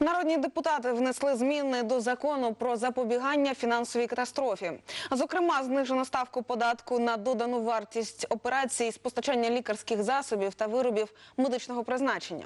Народні депутати внесли зміни до закону про запобігання фінансовій катастрофі. Зокрема, знижено ставку податку на додану вартість операцій з постачання лікарських засобів та виробів медичного призначення.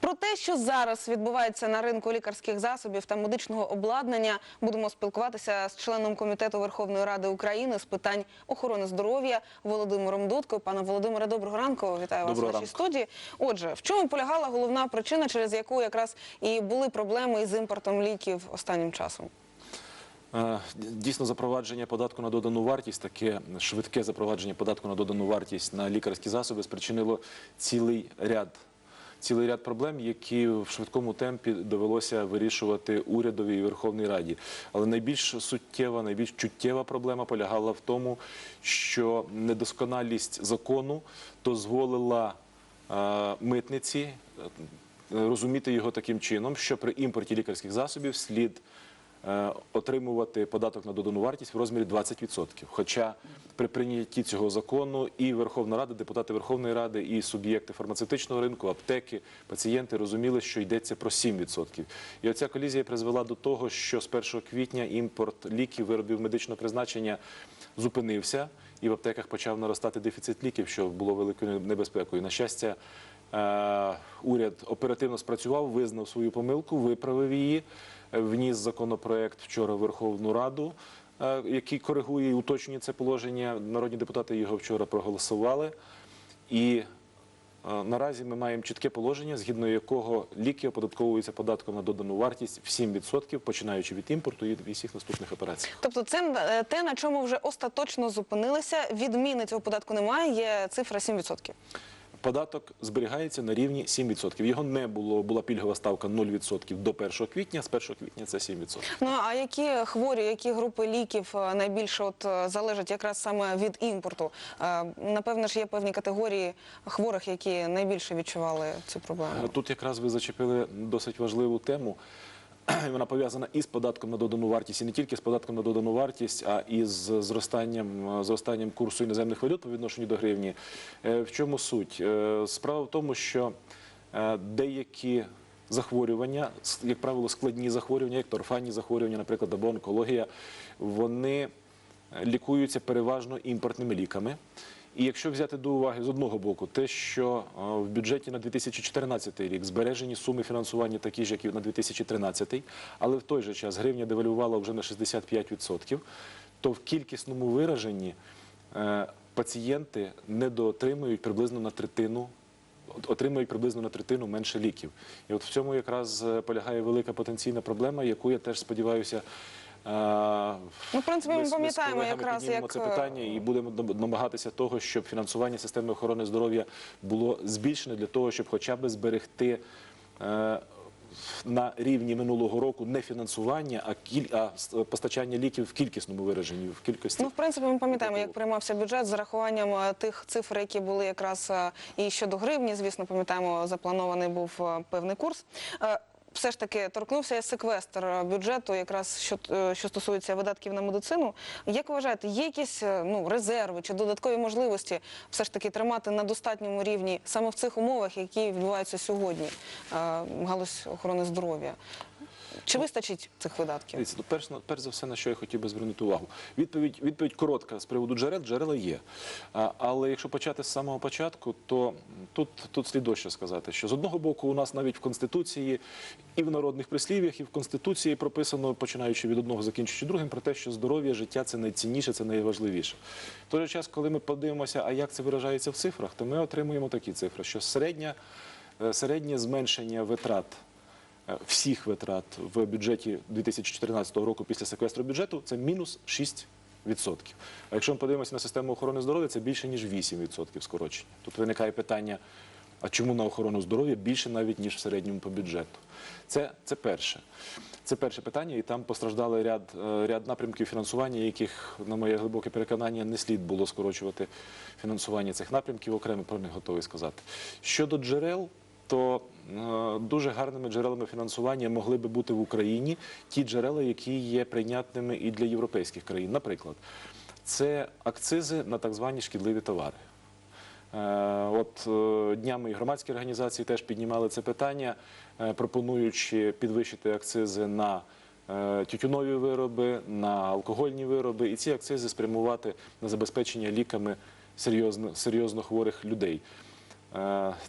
Про те, що зараз відбувається на ринку лікарських засобів та медичного обладнання, будемо спілкуватися з членом комітету Верховної Ради України з питань охорони здоров'я Володимиром Дудкою. Пане Володимире, доброго ранку. Вітаю вас Доброго в нашій студії. Отже, в чому полягала головна причина, через яку якраз і були проблеми із імпортом ліків останнім часом? Е, Дійсно, запровадження податку на додану вартість, таке швидке запровадження податку на додану вартість на лікарські засоби спричинило цілий ряд. Цілий ряд проблем, які в швидкому темпі довелося вирішувати урядові і Верховній Раді. Але найбільш суттєва, найбільш чуттєва проблема полягала в тому, що недосконалість закону дозволила е, митниці розуміти його таким чином, що при імпорті лікарських засобів слід е, отримувати податок на додану вартість в розмірі 20%. Хоча при прийнятті цього закону і Верховна Рада, депутати Верховної Ради, і суб'єкти фармацевтичного ринку, аптеки, пацієнти розуміли, що йдеться про 7%. І оця колізія призвела до того, що з 1 квітня імпорт ліків, виробів медичного призначення зупинився, і в аптеках почав наростати дефіцит ліків, що було великою небезпекою. На щастя, Е, уряд оперативно спрацював, визнав свою помилку, виправив її, е, вніс законопроект вчора в Верховну Раду, е, який коригує і уточнює це положення. Народні депутати його вчора проголосували. І е, наразі ми маємо чітке положення, згідно якого ліки оподатковуються податком на додану вартість в 7%, починаючи від імпорту і всіх наступних операцій. Тобто, це е, те, на чому вже остаточно зупинилися. Відміни цього податку немає. Є цифра 7%. Податок зберігається на рівні 7%. Його не було, була пільгова ставка 0% до 1 квітня, з 1 квітня це 7%. Ну а які хворі, які групи ліків е, найбільше от е, залежать якраз саме від імпорту? Е, Напевно ж є певні категорії хворих, які найбільше відчували цю проблему. Тут якраз ви зачепили досить важливу тему. Вона пов'язана із податком на додану вартість, і не тільки з податком на додану вартість, а і з зростанням, зростанням курсу іноземних валют по відношенню до гривні. Е, В чому суть? Е, Справа в тому, що е, деякі захворювання, як правило, складні захворювання, як торфанні захворювання, наприклад, або онкологія, вони лікуються переважно імпортними ліками. І якщо взяти до уваги з одного боку те, що е, в бюджеті на 2014 рік збережені суми фінансування такі ж, як і на 2013, але в той же час гривня девальвувала вже на 65%, то в кількісному вираженні е, пацієнти недоотримують приблизно на третину. Отримують приблизно на третину менше ліків, і от в цьому якраз е, полягає велика потенційна проблема, яку я теж сподіваюся. Е, Ну, в принципі, ми з пам'ятаємо якраз, як, це е, питання і будемо намагатися того, щоб фінансування системи охорони здоров'я було збільшене для того, щоб хоча б зберегти. е, На рівні минулого року не фінансування, а кіль а постачання ліків в кількісному вираженні, в кількості. Ну, в принципі, ми пам'ятаємо, як приймався бюджет з рахуванням тих цифр, які були якраз і щодо гривні. Звісно, пам'ятаємо, запланований був певний курс. Все ж таки торкнувся секвестр е, бюджету, якраз що, е, що стосується видатків на медицину. Як вважаєте, є якісь е, ну, резерви чи додаткові можливості все ж таки тримати на достатньому рівні саме в цих умовах, які відбуваються сьогодні, галузь охорони здоров'я? Чи вистачить цих видатків? Дивіться, ну, перш, перш за все, на що я хотів би звернути увагу. Відповідь, відповідь коротка з приводу джерел. Джерела є. А, але якщо почати з самого початку, то тут, тут слід ось що сказати, що з одного боку у нас навіть в Конституції і в народних прислів'ях, і в Конституції прописано, починаючи від одного, закінчуючи другим, про те, що здоров'я, життя це найцінніше, це найважливіше. В той же час, коли ми подивимося, а як це виражається в цифрах, то ми отримуємо такі цифри, що середня, е, середнє зменшення витрат всіх витрат в бюджеті 2014 року після секвестру бюджету це мінус 6%. А якщо ми подивимося на систему охорони здоров'я, це більше ніж 8% скорочення. Тут виникає питання: а чому на охорону здоров'я більше навіть ніж в середньому по бюджету? Це, це перше. Це перше питання, і там постраждали ряд, е, ряд напрямків фінансування, яких, на моє глибоке переконання, не слід було скорочувати фінансування цих напрямків. Окремо про них готовий сказати. Щодо джерел, то е, дуже гарними джерелами фінансування могли би бути в Україні ті джерела, які є прийнятними і для європейських країн. Наприклад, це акцизи на так звані шкідливі товари. Е, От е, днями і громадські організації теж піднімали це питання, пропонуючи підвищити акцизи на тютюнові вироби, на алкогольні вироби, і ці акцизи спрямувати на забезпечення ліками серйозно, серйозно хворих людей.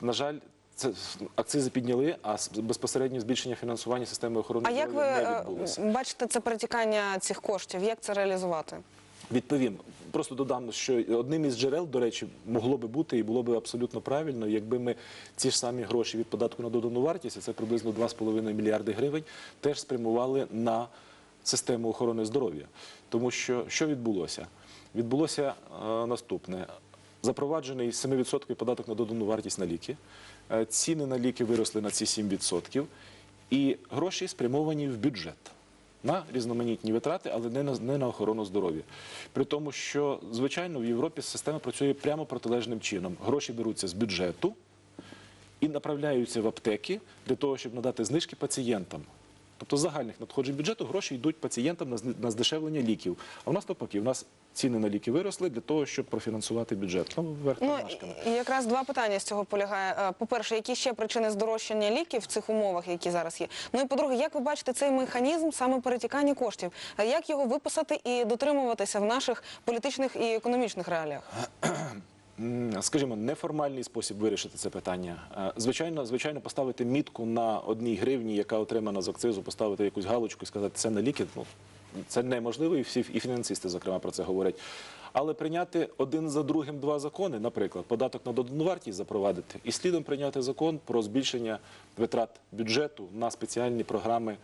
На жаль, це акцизи підняли, а безпосередньо збільшення фінансування системи охорони А як ви здоров'я не е, бачите це перетікання цих коштів? Як це реалізувати? Відповім. Просто додам, що одним із джерел, до речі, могло би бути і було би абсолютно правильно, якби ми ці ж самі гроші від податку на додану вартість, а це приблизно 2,5 мільярди гривень, теж спрямували на систему охорони здоров'я. Тому що що відбулося? Відбулося е, наступне. Запроваджений 7% податок на додану вартість на ліки. Е, Ціни на ліки виросли на ці 7%, і гроші спрямовані в бюджет на різноманітні витрати, але не на, не на охорону здоров'я. При тому, що звичайно в Європі система працює прямо протилежним чином. Гроші беруться з бюджету і направляються в аптеки для того, щоб надати знижки пацієнтам. Тобто з загальних надходжень бюджету гроші йдуть пацієнтам на здешевлення ліків. А в нас навпаки, в нас ціни на ліки виросли для того, щоб профінансувати бюджет. Ну, Ну і якраз два питання з цього полягає. Е, По-перше, які ще причини здорожчання ліків в цих умовах, які зараз є? Ну і по-друге, як ви бачите цей механізм саме перетікання коштів? Е, Як його виписати і дотримуватися в наших політичних і економічних реаліях? Скажімо, неформальний спосіб вирішити це питання. Е, Звичайно, звичайно, поставити мітку на одній гривні, яка отримана з акцизу, поставити якусь галочку і сказати, це на ліки. Ну це неможливо, і всі і фінансисти, зокрема, про це говорять. Але прийняти один за другим два закони, наприклад, податок на додану вартість запровадити, і слідом прийняти закон про збільшення витрат бюджету на спеціальні програми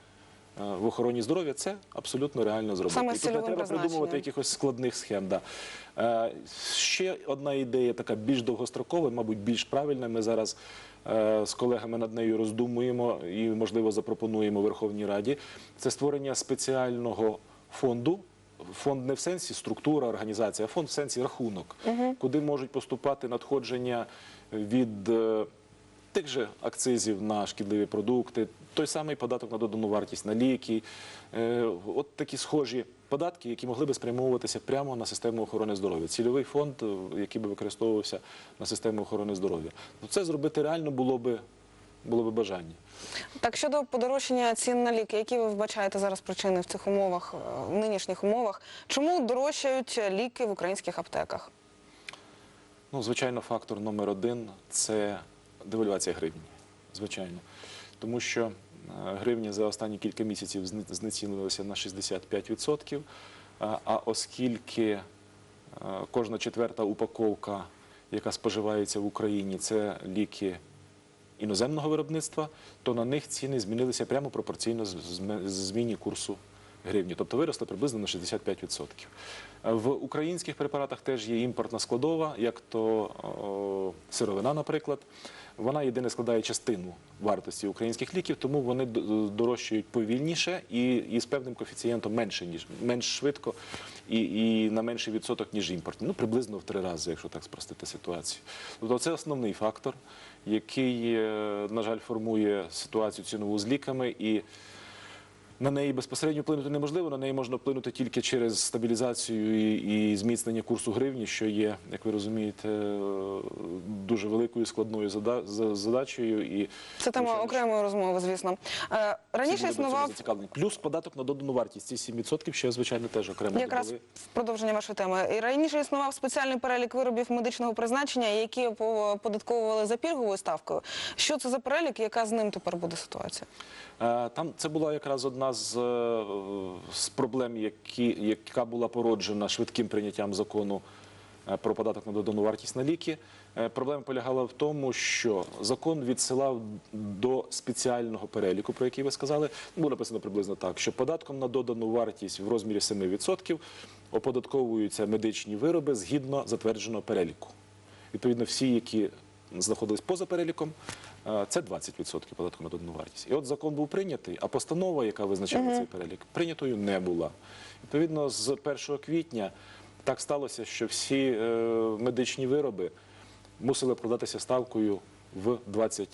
в охороні здоров'я, це абсолютно реально зробити. Саме І тут не треба придумувати якихось складних схем. Да. Е, ще одна ідея, така більш довгострокова, мабуть, більш правильна. Ми зараз е, з колегами над нею роздумуємо і, можливо, запропонуємо Верховній Раді. Це створення спеціального фонду. Фонд не в сенсі структура, організація, а фонд в сенсі рахунок, куди можуть поступати надходження від е, тих же акцизів на шкідливі продукти, той самий податок на додану вартість на ліки, е, от такі схожі податки, які могли би спрямовуватися прямо на систему охорони здоров'я. Цільовий фонд, е, який би використовувався на систему охорони здоров'я. Ну, Це зробити реально було би, було би бажання. Так щодо подорожчання цін на ліки, які ви вбачаєте зараз причини в цих умовах, е, в нинішніх умовах? Чому дорожчають ліки в українських аптеках? Ну, звичайно, фактор номер один це девальвація гривні. Звичайно. Тому що е, гривня за останні кілька місяців зне- знецінилася на 65%. А оскільки е, кожна четверта упаковка, яка споживається в Україні, це ліки іноземного виробництва, то на них ціни змінилися прямо пропорційно зміні курсу гривні, тобто виросли приблизно на 65%. Е, В українських препаратах теж є імпортна складова, як то сировина, наприклад. Вона єдине складає частину вартості українських ліків, тому вони дорожчають повільніше і, і з певним коефіцієнтом менше, ніж менш швидко і, і на менший відсоток, ніж імпортні. Ну, приблизно в три рази, якщо так спростити ситуацію. Тобто це основний фактор, який, е, на жаль, формує ситуацію цінову з ліками і. На неї безпосередньо вплинути неможливо, на неї можна вплинути тільки через стабілізацію і, і зміцнення курсу гривні, що є, як ви розумієте, е, дуже великою складною зада- задачею. І, Це тема окремої розмови, звісно. Е, Раніше існував. Плюс податок на додану вартість. Ці 7% ще, звичайно, теж окремо Якраз додали. в продовження вашої теми. І раніше існував спеціальний перелік виробів медичного призначення, які оподатковували за пільговою ставкою. Що це за перелік? Яка з ним тепер буде ситуація? Е, Там це була якраз одна з, е, з проблем, які, яка була породжена швидким прийняттям закону е, про податок на додану вартість на ліки. Е, Проблема полягала в тому, що закон відсилав до спеціального переліку, про який ви сказали. Було написано приблизно так, що податком на додану вартість в розмірі 7% оподатковуються медичні вироби згідно затвердженого переліку. Відповідно, всі, які знаходились поза переліком, це 20% податку на додану вартість. І от закон був прийнятий, а постанова, яка визначала цей перелік, прийнятою не була. Відповідно, з 1 квітня так сталося, що всі е, медичні вироби мусили продатися ставкою в 20%.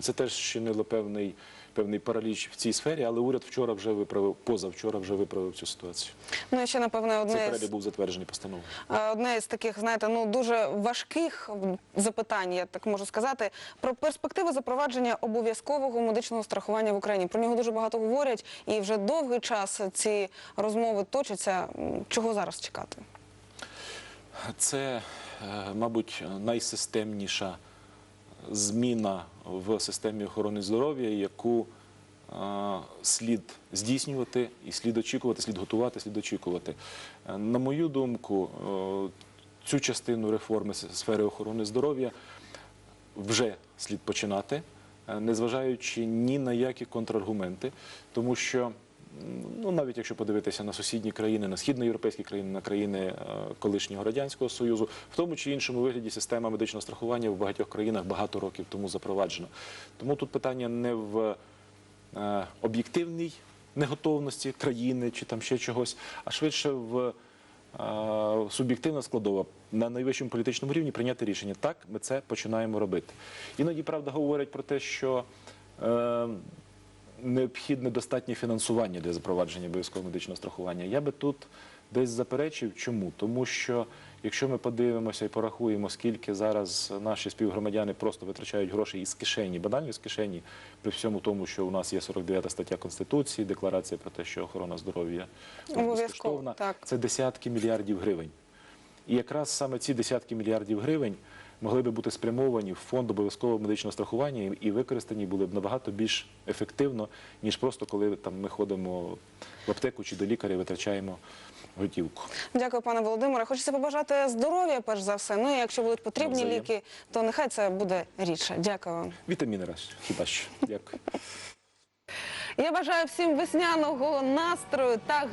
Це теж чинило певний, певний параліч в цій сфері, але уряд вчора вже виправив, позавчора вже виправив цю ситуацію. Ну і ще напевно Цей одне перелік з був затверджений постановою. Одне з таких, знаєте, ну дуже важких запитань, я так можу сказати, про перспективи запровадження обов'язкового медичного страхування в Україні. Про нього дуже багато говорять, і вже довгий час ці розмови точаться. Чого зараз чекати? Це, е, мабуть, найсистемніша зміна в системі охорони здоров'я, яку е, слід здійснювати і слід очікувати, слід готувати, слід очікувати. Е, На мою думку, е, цю частину реформи сфери охорони здоров'я вже слід починати, незважаючи ні на які контраргументи, тому що. Ну, навіть якщо подивитися на сусідні країни, на східноєвропейські країни, на країни е, колишнього радянського союзу, в тому чи іншому вигляді система медичного страхування в багатьох країнах багато років тому запроваджена. Тому тут питання не в е, об'єктивній неготовності країни чи там ще чогось, а швидше в е, суб'єктивна складова на найвищому політичному рівні прийняти рішення. Так, ми це починаємо робити. Іноді правда говорять про те, що необхідне достатнє фінансування для запровадження обов'язкового медичного страхування. Я би тут десь заперечив. Чому? Тому що якщо ми подивимося і порахуємо, скільки зараз наші співгромадяни просто витрачають гроші із кишені, банально з кишені, при всьому тому, що у нас є 49 стаття Конституції, декларація про те, що охорона здоров'я безкоштовна, це десятки мільярдів гривень. І якраз саме ці десятки мільярдів гривень могли би бути спрямовані в фонд обов'язкового медичного страхування і- використані були б набагато більш ефективно, ніж просто коли там ми ходимо в аптеку чи до лікаря і витрачаємо готівку. Дякую, пане Володимире. Хочеться побажати здоров'я, перш за все. Ну і якщо будуть потрібні ліки, то нехай це буде рідше. Дякую вам. Вітаміни раз, хіба що. Дякую. Я бажаю всім весняного настрою та